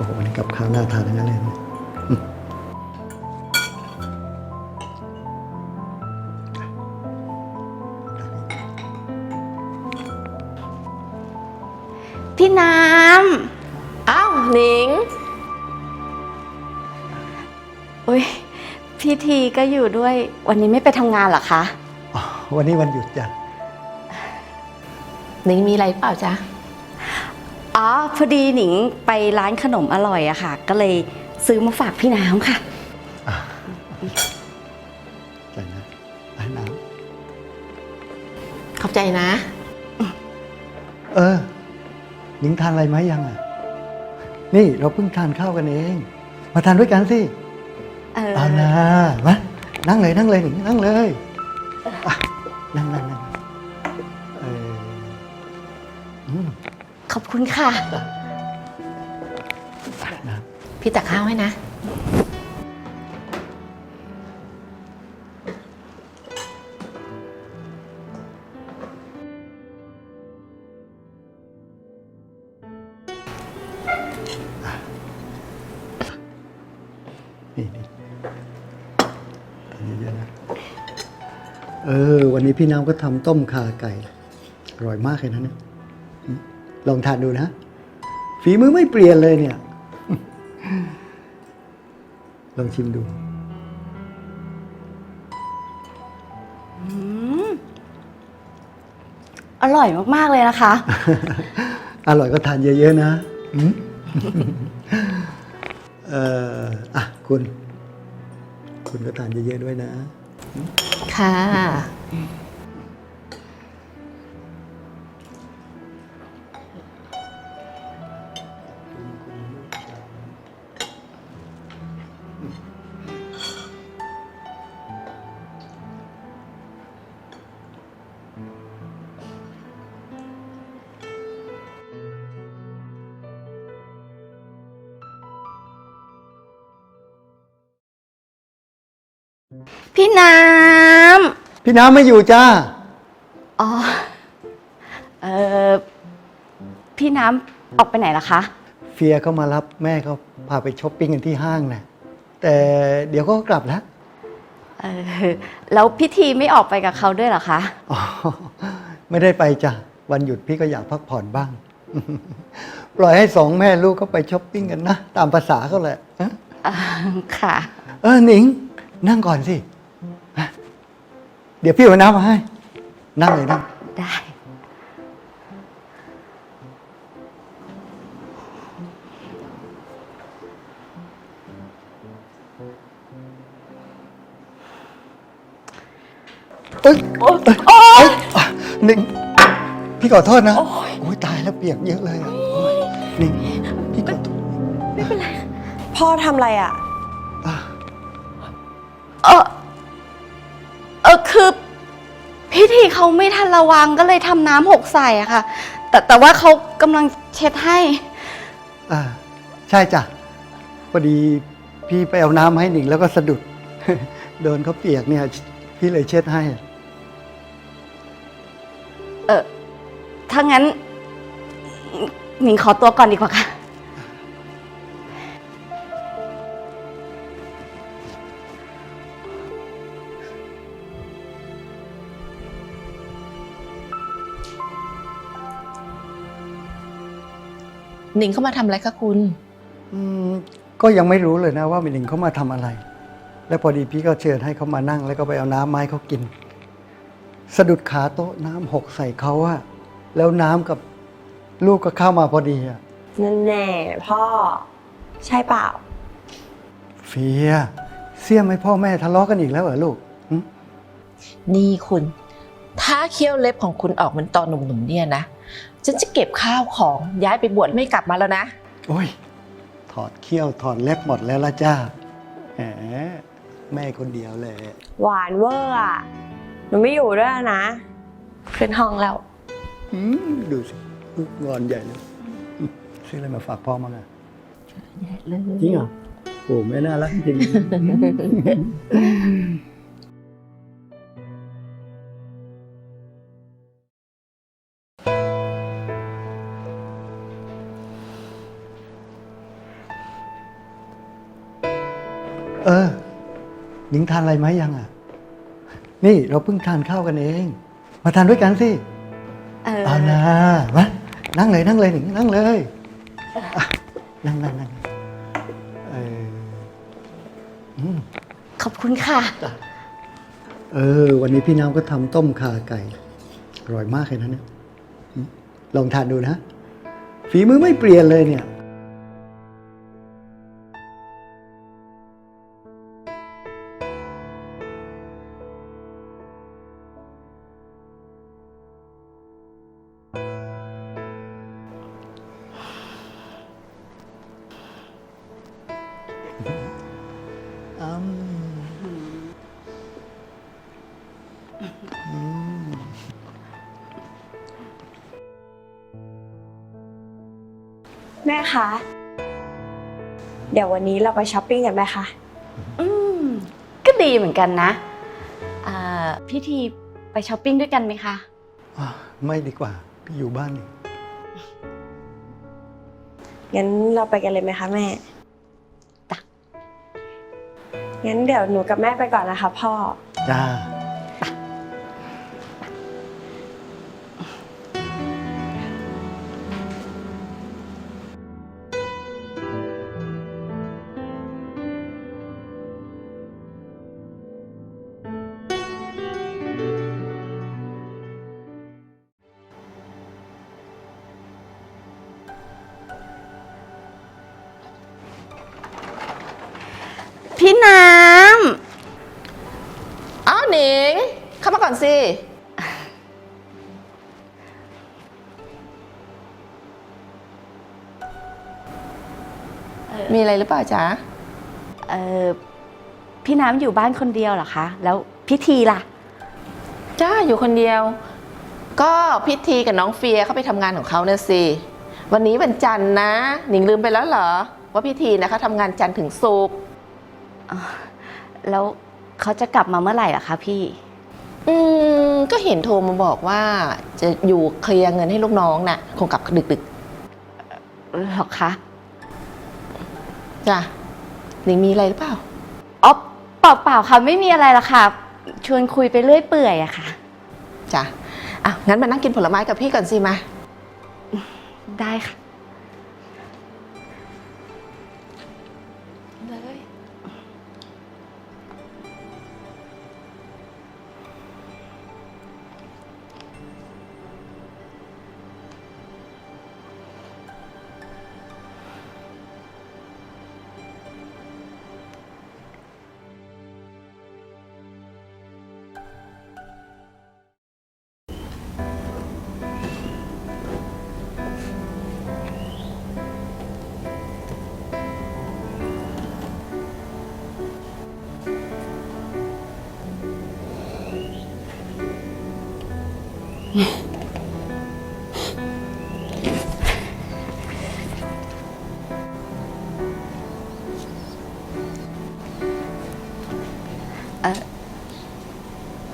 อ้โหวันนี้กับข้าวน่าทานทั้งนั้นเลยนะอืมพี่น้อ้าวหนิงำอุ้ยพี่ทีก็อยู่ด้วยวันนี้ไม่ไปทำงานเหรอคะ อ๋อวันนี้วันหยุดจ้ะหนิงมีอะไรเปล่าจ๊ะ อ๋อพอดีหนิงไปร้านขนมอร่อยอะค่ะ ก็เลยซื้อมาฝากพี่น้ำค่ะ ใจนะไอ้น้ขอบใจนะำเออหญิงทานอะไรไหมยังอะ นี่เราเพิ่งทานข้าวกันเอง มาทานด้วยกันสิ เออเอานะมานั่งเลยนั่งเลยหนิงนั่งเลยอะนั่งนั่งนั่ง ขอบคุณค่ะ พี่ตักข้าวให้นะ นี่นี่เยอะๆนะ เออ วันนี้พี่น้ำก็ทำต้มข่าไก่ อร่อยมากเลยนะเนี่ย ลองทานดูนะ ฝีมือไม่เปลี่ยนเลยเนี่ย ลองชิมดู อร่อยมาก ๆ เลยนะคะ อร่อยก็ทานเยอะ ๆ นะอืมเอ่ออะคุณ คุณก็ทานเยอะ ๆ ด้วยนะ ค่ะ พี่น้ำไม่อยู่จ้าำอ๋อ เออพี่น้ำออกไปไหนล่ะคะ เฟียเขามารับแม่เขาพาไปช้อปปิ้งกันที่ห้างนะแต่เดี๋ยวเขาก็กลับแล้วเออ แล้วพี่ทีไม่ออกไปกับเขาด้วยเหรอคะ อ๋อ ไม่ได้ไปจ้ะ วันหยุดพี่ก็อยากพักผ่อนบ้าง ปล่อยให้สองแม่ลูกเขาไปช้อปปิ้งกันนะ ตามภาษาเขาแหละฮะอ่าค่ะ เออหนิง นั่งก่อนสิฮะ เดี๋ยวพี่เอาน้ำมาให้ นั่งเลยนั่ง ได้ เอ้ยเอ้ยเอ้ยอะหนิงพี่ขอโทษนะ โอ้ยตายแล้วเปียกเยอะเลยอะโอ้ยหนิงพี่ขอโทษพ่อทำอะไรอะ อะ เออเออคือพี่ทีเขาไม่ทันระวังก็เลยทำน้ำหกใส่อะค่ะ แต่แต่ว่าเขากำลังเช็ดให้ อ่าใช่จ้ะพอดีพี่ไปเอาน้ำให้หนิงแล้วก็สะดุด โดนเขาเปียกเนี่ย พี่เลยเช็ดให้ เออถ้างั้นหนิงขอตัวก่อนดีกว่าค่ะ หนิงเข้ามาทำอะไรคะคุณ อืมก็ยังไม่รู้เลยนะว่าหนิงเขามาทำอะไร แล้วพอดีพี่ก็เชิญให้เขามานั่ง แล้วก็ไปเอาน้ำไมาให้เขากิน สะดุดขาโต๊ะน้ำหกใส่เขาอะแล้วน้ำกับลูกก็เข้ามาพอดีอะนั่นแน่พ่อ ใช่เปล่า เฟียเสี่ยมให้พ่อแม่ทะเลาะกันอีกแล้วเหรอลูกหึนี่คุณ ถ้าเคี้ยวเล็บของคุณออกเหมันตอนหนุ่มๆเนี่ยนะ ฉันจะเก็บข้าวของย้ายไปบวชไม่กลับมาแล้วนะ โอ้ย ถอดเขี้ยวถอดเล็บหมดแล้วละจ้าแหมแม่คนเดียวเลย หวานเวอร์อะ หนูไม่อยู่ด้วยแล้วนะขึ้นห้องแล้ว อืมดูสิงอนใหญ่เลยอืมซื้ออะไรมาฝากพ่อมั้งอะจริงเหรอโอ้แม่น่ารักจริง หนิงทานอะไรไหมยังอะ นี่เราเพิ่งทานข้าวกันเอง มาทานด้วยกันสิ เออเอานะมานั่งเลยนั่งเลยหนิงนั่งเลยอะนั่งนั่งนั่งเอออืมขอบคุณค่ะ เออ วันนี้พี่น้ำก็ทำต้มข่าไก่ อร่อยมากเลยนะเนี่ยอืมลองทานดูนะ ฝีมือไม่เปลี่ยนเลยเนี่ย แม่คะ เดี๋ยววันนี้เราไปช้อปปิ้งกันไหมคะ อืม ก็ดีเหมือนกันนะอ่าพี่ทีไปช้อปปิ้งด้วยกันไหมคะ อะไม่ดีกว่า พี่อยู่บ้านนี่งั้นเราไปกันเลยไหมคะแม่จ้ะ งั้นเดี๋ยวหนูกับแม่ไปก่อนนะคะพ่อ จ้า อนสิ มีอะไรหรือเปล่าจ๊ะำเออพี่น้ำอยู่บ้านคนเดียวเหรอคะ แล้วพี่ทีล่ะ จ้าอยู่คนเดียว ก็พิธีกับน้องเฟียเขาไปทำงานของเขาเนี่ยสิ วันนี้วันจันทร์นะ หนิงลืมไปแล้วเหรอ ว่าพิธีนะคะทำงานจันทร์ถึงศุกร์ แล้วเขาจะกลับมาเมื่อไหร่ล่ะคะพี่ อืมก็เห็นโทรมาบอกว่าจะอยู่เคลียร์เงินให้ลูกน้องน่ะ คงกลับดึกหรอคะๆจ้ะหนิงมีอะไรหรือเปล่า อ๋อเปล่าเปล่าๆค่ะไม่มีอะไรหรอกค่ะ ชวนคุยไปเรื่อยเปื่อยอะค่ะ จ้ะอะงั้นมานั่งกินผลไม้กับพี่ก่อนสิมา ได้ค่ะ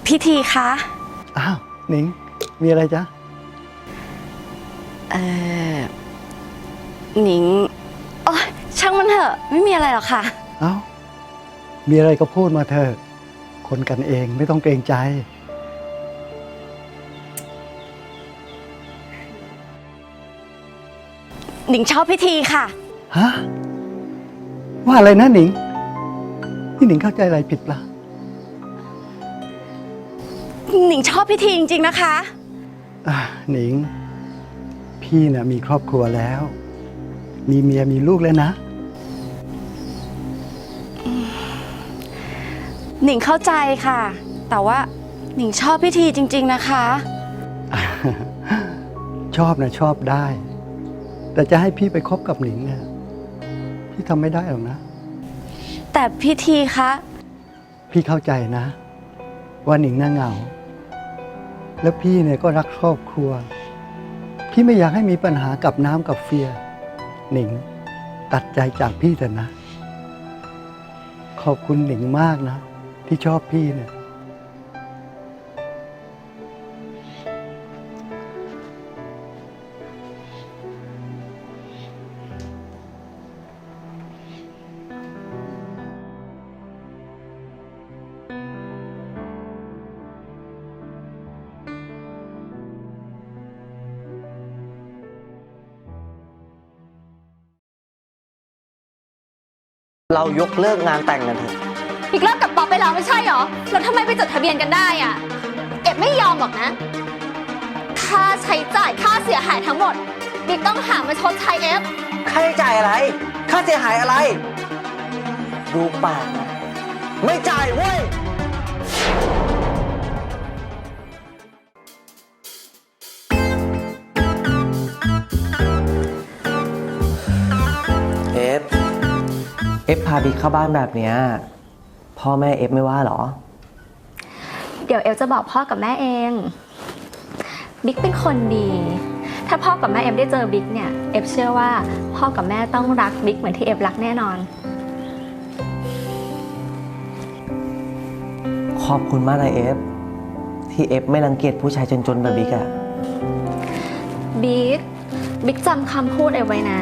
พี่ทีคะ อ้าวหนิง มีอะไรจ๊ะ เออหนิงโอยช่างมันเถอะ ไม่มีอะไรหรอกค่ะ เอ้า มีอะไรก็พูดมาเถอะ คนกันเองไม่ต้องเกรงใจ หนิงชอบพี่ทีค่ะ ฮะ ว่าอะไรนะหนิง นี่หนิงเข้าใจอะไรผิดปะ หนิงชอบพี่ทีจริง ๆ นะคะ อะหนิง พี่น่ะมีครอบครัวแล้ว มีเมียมีลูกแล้วนะ หนิงเข้าใจค่ะ แต่ว่าหนิงชอบพี่ทีจริง ๆ นะคะ ชอบนะชอบได้ แต่จะให้พี่ไปคบกับหนิงเนี่ยพี่ทำไม่ได้หรอกนะ แต่พี่ทีคะ พี่เข้าใจนะ ว่าหนิงน่าเหงา แล้วพี่เนี่ยก็รักครอบครัว พี่ไม่อยากให้มีปัญหากับน้ำกับเฟีย หนิง ตัดใจจากพี่เถอะนะ ขอบคุณหนิงมากนะ ที่ชอบพี่เนี่ย เรายกเลิกงานแต่งกันเถอะบิ๊กเลิกกับป๊อปไปแล้วไม่ใช่เหรอ แล้วทำไมไปจดทะเบียนกันได้อะเอ็ดไม่ยอมหรอกนะ ค่าใช้จ่ายค่าเสียหายทั้งหมดบิ๊กต้องหามาชดใช้เอฟ ค่าใช้จ่ายอะไร ค่าเสียหายอะไร ดูปากนะไม่จ่ายเว้ย เอฟพาบิ๊กเข้าบ้านแบบเนี้ยพ่อแม่เอฟไม่ว่าเหรอ เดี๋ยวเอฟจะบอกพ่อกับแม่เอง บิ๊กเป็นคนดี ถ้าพ่อกับแม่เอฟได้เจอบิ๊กเนี่ย เอฟเชื่อว่าพ่อกับแม่ต้องรักบิ๊กเหมือนที่เอฟรักแน่นอน ขอบคุณมากนะเอฟที่เอฟไม่รังเกียจผู้ชายจนๆแบบบิ๊กอะบิ๊ก บิ๊กจำคำพูดเอฟไว้นะ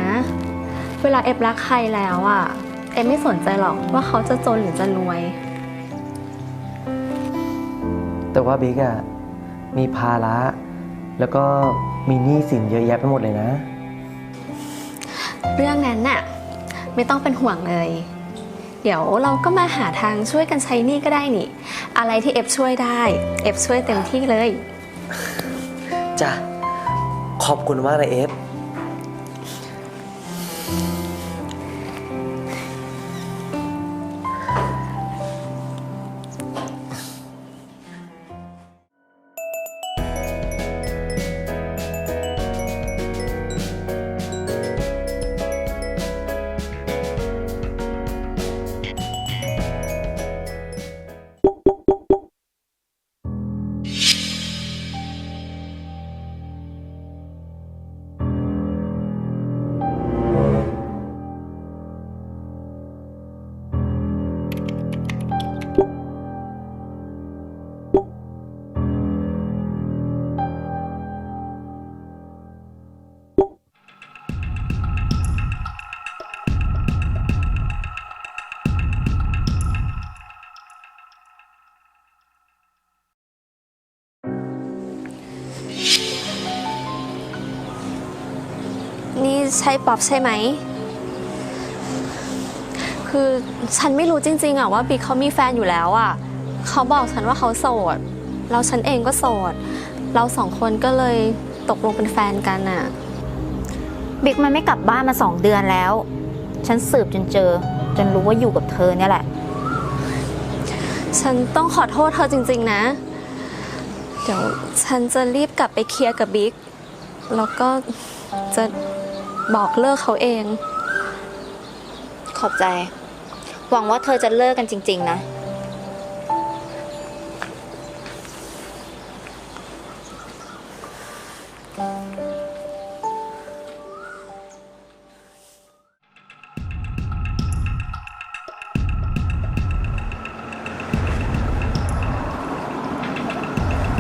เวลาเอฟรักใครแล้วอะ เอฟไม่สนใจหรอกว่าเขาจะจนหรือจะรวย แต่ว่าบิ๊กอะมีภาระแล้วก็มีหนี้สินเยอะแยะไปหมดเลยนะ เรื่องนั้นน่ะไม่ต้องเป็นห่วงเลย เดี๋ยวเราก็มาหาทางช่วยกันใช้หนี้ก็ได้นี่ อะไรที่เอฟช่วยได้เอฟช่วยเต็มที่เลย จ้ะ ขอบคุณมากนะเอฟ นี่ใช่ป๊อปใช่ไหม คือฉันไม่รู้จริง ๆอะว่าบิ๊กเขามีแฟนอยู่แล้วอะเขาบอกฉันว่าเขาโสดแล้วฉันเองก็โสด เราสองคนก็เลยตกลงเป็นแฟนกันอะบิ๊กมันไม่กลับบ้านมาสองเดือนแล้ว ฉันสืบจนเจอ จนรู้ว่าอยู่กับเธอเนี่ยแหละ ฉันต้องขอโทษเธอจริง ๆ นะ เดี๋ยวฉันจะรีบกลับไปเคลียร์กับบิ๊ก แล้วก็จะ บอกเลิกเขาเอง ขอบใจ หวังว่าเธอจะเลิกกันจริง ๆ นะ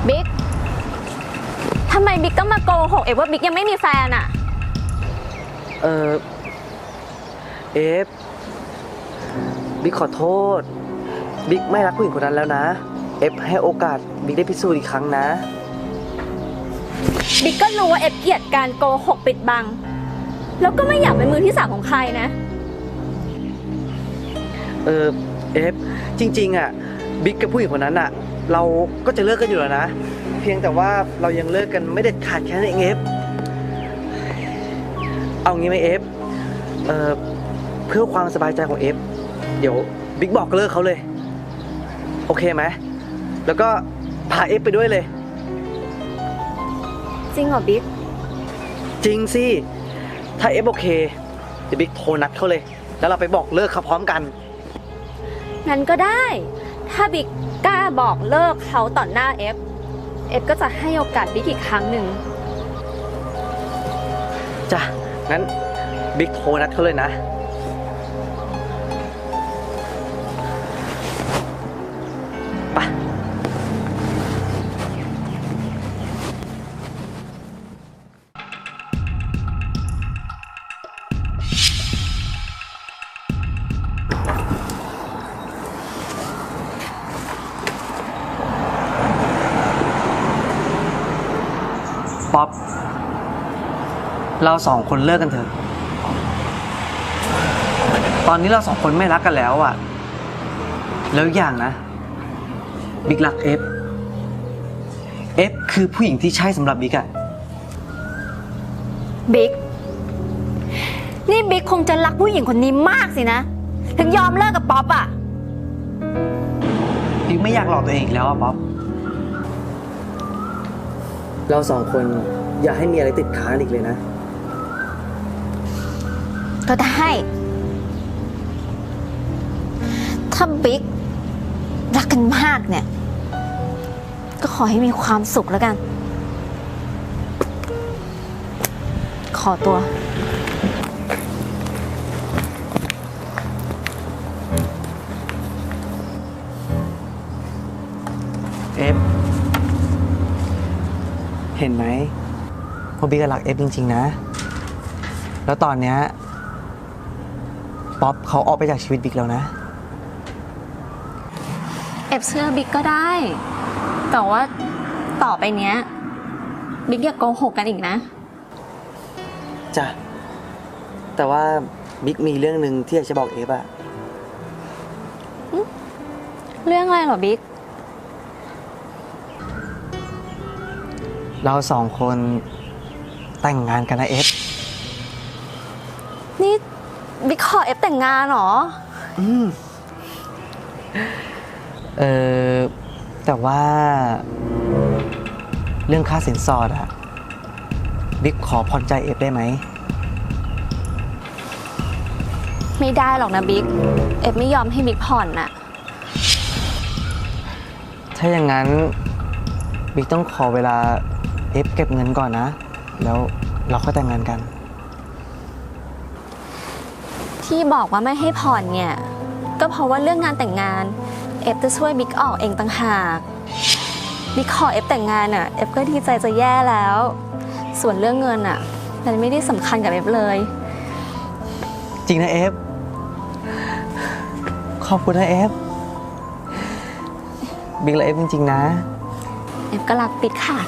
บิ๊กทำไมบิ๊กต้องมาโกหกเอกว่าบิ๊กยังไม่มีแฟนอะ เออเอฟบิ๊กขอโทษ บิ๊กไม่รักผู้หญิงคนนั้นแล้วนะ เอฟให้โอกาสบิ๊กได้พิสูจน์อีกครั้งนะ บิ๊กก็รู้ว่าเอฟเกลียดการโกหกปิดบัง แล้วก็ไม่อยากเป็นมือที่สามของใครนะ เออเอฟจริงๆอะบิ๊กกับผู้หญิงคนนั้นอะ เราก็จะเลิกกันอยู่แล้วนะ เพียงแต่ว่าเรายังเลิกกันไม่เด็ดขาดแค่นั้นเองเอฟ เอางี้ไหมเอฟเออเพื่อความสบายใจของเอฟเดี๋ยวบิ๊กบอกเลิกเขาเลย โอเคไหมแล้วก็พาเอฟไปด้วยเลย จริงเหรอบิ๊กจริงสิ ถ้าเอฟโอเค เดี๋ยวบิ๊กโทรนัดเขาเลย แล้วเราไปบอกเลิกเขาพร้อมกัน งั้นก็ได้ ถ้าบิ๊กกล้าบอกเลิกเขาต่อหน้าเอฟ เอฟก็จะให้โอกาสบิ๊กอีกครั้งหนึ่ง จ้ะ งั้นบิ๊กโคนัดเขาเลยนะ เราสองคนเลิกกันเถอะ ตอนนี้เราสองคนไม่รักกันแล้วอะแล้วอย่างนะ บิ๊กรักเอฟ เอฟคือผู้หญิงที่ใช่สำหรับบิ๊กอะบิ๊ก นี่บิ๊กคงจะรักผู้หญิงคนนี้มากสินะ ถึงยอมเลิกกับป๊อปอะบิ๊กไม่อยากหลอกตัวเองอีกแล้วอะป๊อป เราสองคนอย่าให้มีอะไรติดค้างอีกเลยนะ ก็ได้ ถ้าบิ๊กรักกันมากเนี่ย ก็ขอให้มีความสุขแล้วกัน ขอตัว เอฟ เห็นไหมว่าบิ๊กก็รักเอฟจริง ๆ นะ แล้วตอนเนี้ย ป๊อปเขาออกไปจากชีวิตบิ๊กแล้วนะเอฟเชื่อบิ๊กก็ได้ แต่ว่าต่อไปเนี้ย บิ๊กอย่าโกหกกันอีกนะ จ้ะ แต่ว่าบิ๊กมีเรื่องหนึ่งที่อยากจะบอกเอฟอะเรื่องอะไรเหรอบิ๊ก เราสองคนแต่งงานกันนะเอฟ ฟแต่งงานเหรอเออแต่ว่า เรื่องค่าสินสอดอะบิ๊กขอผ่อนใจเอฟได้ไหม ไม่ได้หรอกนะบิ๊ก เอฟไม่ยอมให้บิ๊กผ่อนน่ะ ถ้าอย่างนั้นบิ๊กต้องขอเวลาเอฟเก็บเงินก่อนนะ แล้วเราค่อยแต่งงานกัน ที่บอกว่าไม่ให้ผ่อนเนี่ย ก็เพราะว่าเรื่องงานแต่งงาน เอฟจะช่วยบิ๊กออกเองต่างหากบิ๊กขอเอฟแต่งงานอะเอฟก็ดีใจจะแย่แล้ว ส่วนเรื่องเงินอะ มันไม่ได้สำคัญกับเอฟเลย จริงนะเอฟขอบคุณนะเอฟบิ๊กและเอฟจริง ๆ นะ เอฟก็รักบิ๊กค่ะ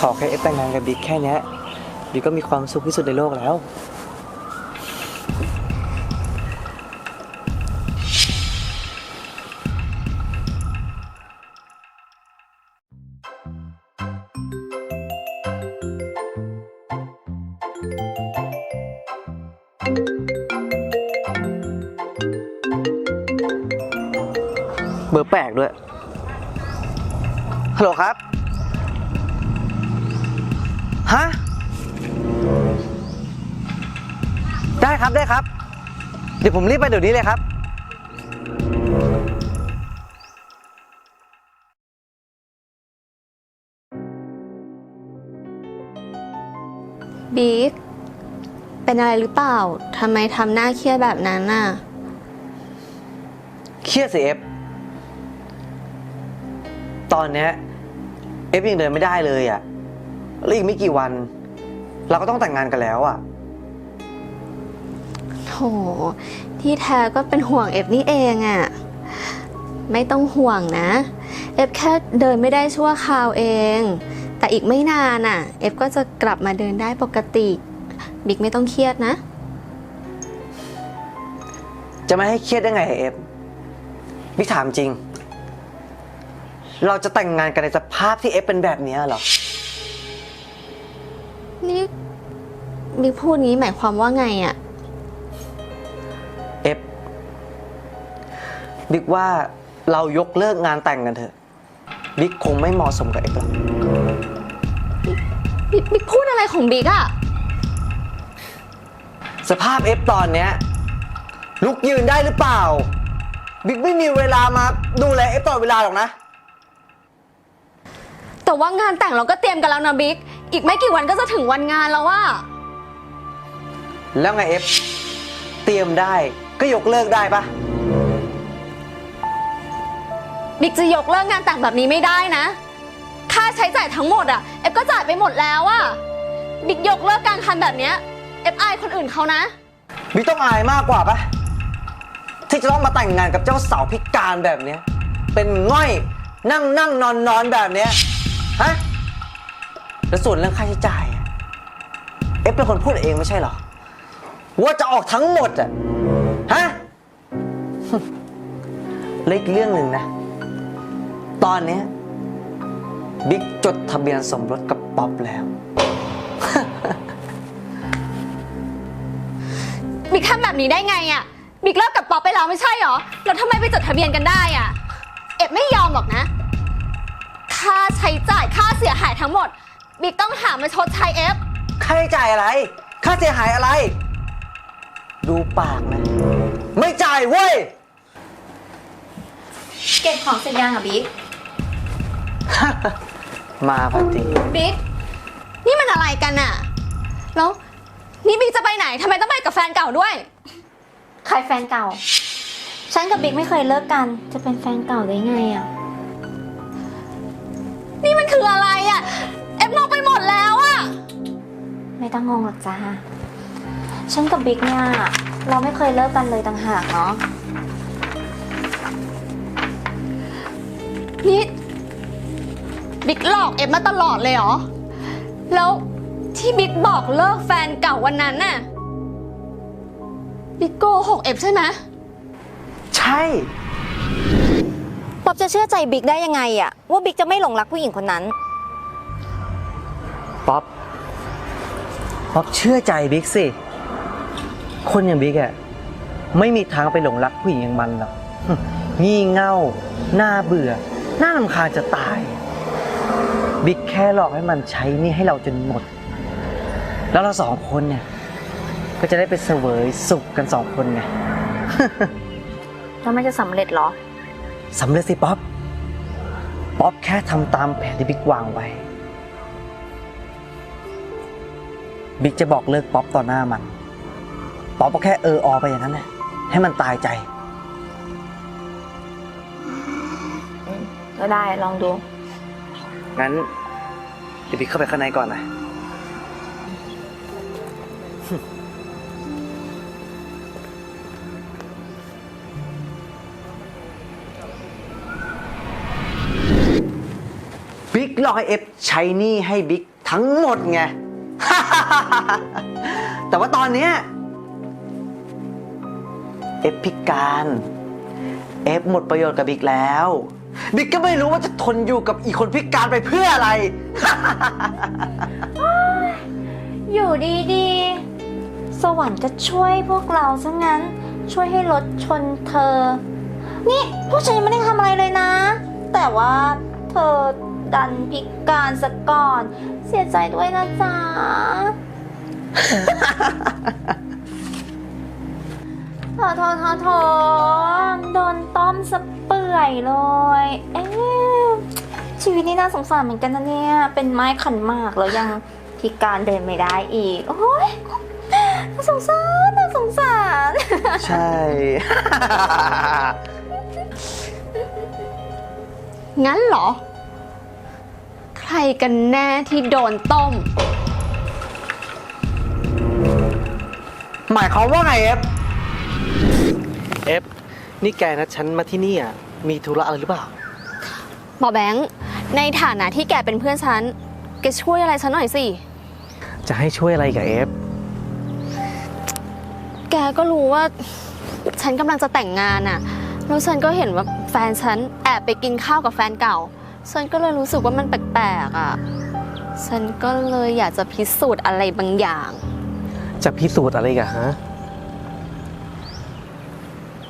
ขอแค่เอฟแต่งงานกับบิ๊กแค่เนี้ยบิ๊กก็มีความสุขที่สุดในโลกแล้ว เบอร์แปลกด้วย ฮัลโหลครับ ฮะ ได้ครับได้ครับ เดี๋ยวผมรีบไปเดี๋ยวนี้เลยครับบิ๊กเป็นอะไรหรือเปล่า ทำไมทำหน้าเครียดแบบนั้นน่ะ เครียดสิเอฟ ตอนเนี้ยเอฟยังเดินไม่ได้เลยอะ่ะแล้วอีกไม่กี่วัน เราก็ต้องแต่งงานกันแล้วอะ่ะ โถที่แท้ก็เป็นห่วงเอฟนี่เองอะ่ะไม่ต้องห่วงนะ เอฟแค่เดินไม่ได้ชั่วคราวเอง แต่อีกไม่นานอะเอฟก็จะกลับมาเดินได้ปกติ บิ๊กไม่ต้องเครียดนะ จะไม่ให้เครียดได้ไงเอฟพี่ถามจริง เราจะแต่งงานกันในสภาพที่เอฟเป็นแบบเนี้ยเหรอ นี่บิ๊กพูดงี้หมายความว่าไงอะเอฟบิ๊กว่าเรายกเลิกงานแต่งกันเถอะ บิ๊กคงไม่เหมาะสมกับเอฟหรอก บิ๊กบิ๊กพูดอะไรของบิ๊กอะสภาพเอฟตอนเนี้ยลุกยืนได้หรือเปล่า บิ๊กไม่มีเวลามาดูแลเอฟตลอดเวลาหรอกนะ แต่ว่างานแต่งเราก็เตรียมกันแล้วนะบิ๊ก อีกไม่กี่วันก็จะถึงวันงานแล้วว่า แล้วไงเอฟ เตรียมได้ก็ยกเลิกได้ปะบิ๊กจะยกเลิกงานแต่งแบบนี้ไม่ได้นะ ค่าใช้จ่ายทั้งหมดอะเอฟก็จ่ายไปหมดแล้วอะบิ๊กยกเลิกกลารคันแบบเนี้ยเอฟอายคนอื่นเขานะ บิ๊กต้องอายมากกว่าปะที่จะต้องมาแต่งงานกับเจ้าสาวพิการแบบเนี้ยเป็นง่อยนั่งนั่งนอนนอนแบบเนี้ย ฮะแล้วส่วนเรื่องค่าใช้จ่ายเอฟเป็นคนพูดเองไม่ใช่เหรอ ว่าจะออกทั้งหมดอะฮะ เล็กเรื่องหนึ่งนะ ตอนนี้บิ๊กจดทะเบียนสมรสกับป๊อปแล้ว บิ๊กทำแบบนี้ได้ไงอะบิ๊กเลิกกับป๊อปไปแล้วไม่ใช่หรอ แล้วทำไมไปจดทะเบียนกันได้อะเอฟไม่ยอมหรอกนะ ค่าใช้จ่ายค่าเสียหายทั้งหมด บิ๊กต้องหามาชดใช้เอฟ ค่าใช้จ่ายอะไร ค่าเสียหายอะไร ดูปากนะไม่จ่ายเว้ย เก็บของเสร็จยังอะบิ๊ก มาพอดี บิ๊ก นี่มันอะไรกันอะแล้วนี่บิ๊กจะไปไหนทำไมต้องไปกับแฟนเก่าด้วย ใครแฟนเก่า ฉันกับบิ๊กไม่เคยเลิกกัน จะเป็นแฟนเก่าได้ไงอะ นี่มันคืออะไรอะเอฟงงไปหมดแล้วอะไม่ต้องงงหรอกจ้า ฉันกับบิ๊กเนี่ย เราไม่เคยเลิกกันเลยต่างหากเนาะ นี่บิ๊กหลอกเอฟมาตลอดเลยเหรอ แล้วที่บิ๊กบอกเลิกแฟนเก่าวันนั้นน่ะ บิ๊กโกหกเอฟใช่ไหม ใช่ ป๊อบจะเชื่อใจบิ๊กได้ยังไงอะว่าบิ๊กจะไม่หลงรักผู้หญิงคนนั้น ป๊อปป๊อปเชื่อใจบิ๊กสิ คนอย่างบิ๊กอะไม่มีทางไปหลงรักผู้หญิงอย่างมันหรอก งี่เง่า หน้าเบื่อ หน้าลำคาญจะตาย บิ๊กแค่หลอกให้มันใช้หนี่ให้เราจนหมด แล้วเราสองคนเนี่ย ก็จะได้ไปเสวยสุขกันสองคนไง แล้วมันจะสำเร็จเหรอ สำเร็จสิป๊อป ป๊อปแค่ทำตามแผนที่บิ๊กวางไว้ บิ๊กจะบอกเลิกป๊อปต่อหน้ามัน ป๊อปก็แค่เอออไปอย่างนั้นแหละให้มันตายใจ ก็ได้ลองดู งั้นเดี๋ยวบิ๊กเข้าไปข้างในก่อนนะ หลอกให้เอฟใช้หนี้ให้บิ๊กทั้งหมดไง แต่ว่าตอนเนี้ยเอฟพิการเอฟหมดประโยชน์กับบิ๊กแล้ว บิ๊กก็ไม่รู้ว่าจะทนอยู่กับอีกคนพิการไปเพื่ออะไร อยู่ดีๆ สวรรค์ก็ช่วยพวกเราซะงั้น ช่วยให้รถชนเธอ นี่พวกฉันยังไม่ได้ทำอะไรเลยนะ แต่ว่าเธอ ดันพิการซะก่อน เสียใจด้วยนะจ๊ะ โถโถโถโถโดนต้อมสะเปื่อยเลย เอ๊ะชีวิตนี้น่าสงสารเหมือนกันนะเนี่ย เป็นไม้ขันหมากแล้วยังพิการเดินไม่ได้อีก โอ้ยน่าสงสารน่าสงสาร ใช่ งั้นเหรอ ใครกันแน่ที่โดนต้ม หมายความว่าไงเอฟเอฟนี่แกนัดฉันมาที่นี่อะมีธุระอะไรหรือเปล่า หมอแบงค์ในฐานะที่แกเป็นเพื่อนฉัน แกช่วยอะไรฉันหน่อยสิ จะให้ช่วยอะไรกับเอฟแกก็รู้ว่า ฉันกำลังจะแต่งงานน่ะ แล้วฉันก็เห็นว่าแฟนฉันแอบไปกินข้าวกับแฟนเก่า ฉันก็เลยรู้สึกว่ามันแปลกๆอะ ฉันก็เลยอยากจะพิสูจน์อะไรบางอย่าง จะพิสูจน์อะไรกันฮะ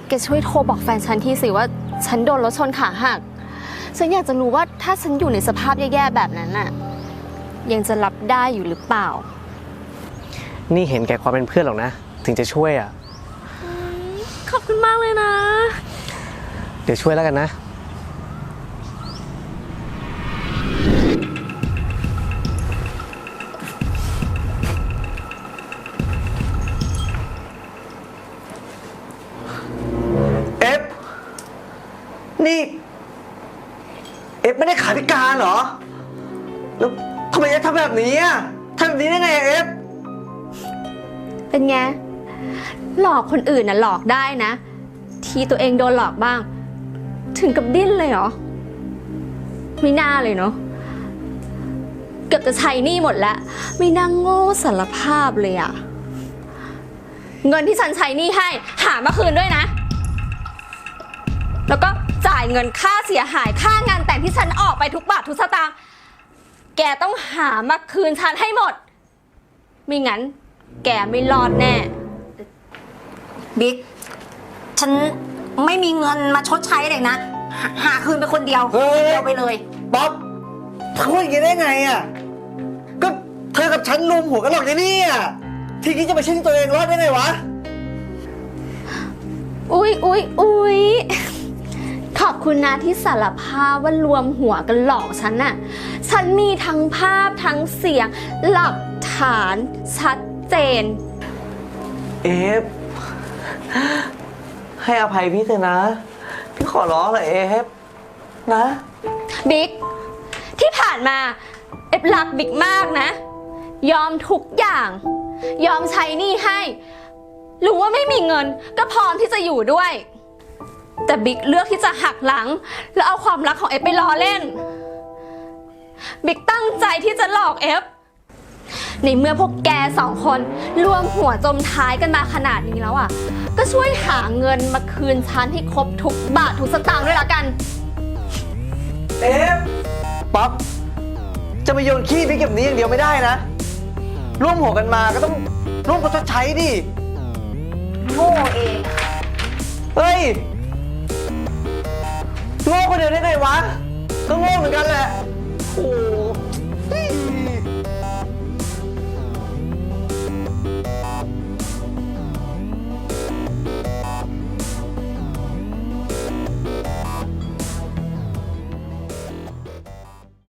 แกช่วยโทรบอกแฟนฉันทีสิว่าฉันโดนรถชนขาหัก ฉันอยากจะรู้ว่าถ้าฉันอยู่ในสภาพแย่ๆแบบนั้นน่ะ ยังจะรับได้อยู่หรือเปล่า นี่เห็นแก่ความเป็นเพื่อนหรอกนะ ถึงจะช่วยอะ ขอบคุณมากเลยนะ เดี๋ยวช่วยแล้วกันนะ เอฟไม่ได้ขาพิการเหรอ แล้วทำไมเอฟทำแบบนี้อะทำแบบนี้ได้ไงเอฟ เป็นไง หลอกคนอื่นน่ะหลอกได้นะ ทีตัวเองโดนหลอกบ้าง ถึงกับดิ้นเลยเหรอ ไม่น่าเลยเนาะ เกือบจะใช้หนี่หมดแล้ว ไม่น่าโง่สารภาพเลยอะเงินที่ฉันใช้หนี่ให้ หามาคืนด้วยนะ แล้วก็ จ่ายเงินค่าเสียหายค่างานแต่งที่ฉันออกไปทุกบาททุกสตางค์ แกต้องหามาคืนฉันให้หมด ไม่งั้น แกไม่รอดแน่ บิ๊ก ฉันไม่มีเงินมาชดใช้เลยนะหาหาคืนไปคนเดียวเฮ้ยเดียวไปเลย ป๊อปเธอพูดอย่างนี้ได้ไงอะ ก็เธอกับฉันรวมหัวกันหรอกนะเนี่ยทีนี้จะไปเช่นตัวเองรอดได้ไงวะ อุ๊ยอุ๊ยอุ๊ย ขอบคุณนะที่สารภาพว่ารวมหัวกันหลอกฉันน่ะ ฉันมีทั้งภาพทั้งเสียง หลักฐานชัดเจน เอฟ ให้อภัยพี่เถอะนะ พี่ขอร้องเลยเอฟ นะ บิ๊ก ที่ผ่านมาเอฟรักบิ๊กมากนะ ยอมทุกอย่าง ยอมใช้หนี้ให้ รู้ว่าไม่มีเงินก็พร้อมที่จะอยู่ด้วย แต่บิ๊กเลือกที่จะหักหลัง แล้วเอาความรักของเอฟไปล้อเล่น บิ๊กตั้งใจที่จะหลอกเอฟ ในเมื่อพวกแกสองคนรวมหัวจมท้ายกันมาขนาดนี้แล้วอะ ก็ช่วยหาเงินมาคืนฉันให้ครบทุกบาททุกสตางค์ด้วยละกัน เอฟป๊อปจะมาโยนขี้พี่เก็บนี้อย่างเดียวไม่ได้นะ ร่วมหัวกันมาก็ต้องร่วมกันชดใช้ดิโง่เอง เฮ้ย โง่คนเดียวได้ไงวะก็โง่เหมือนกันแหละโอ้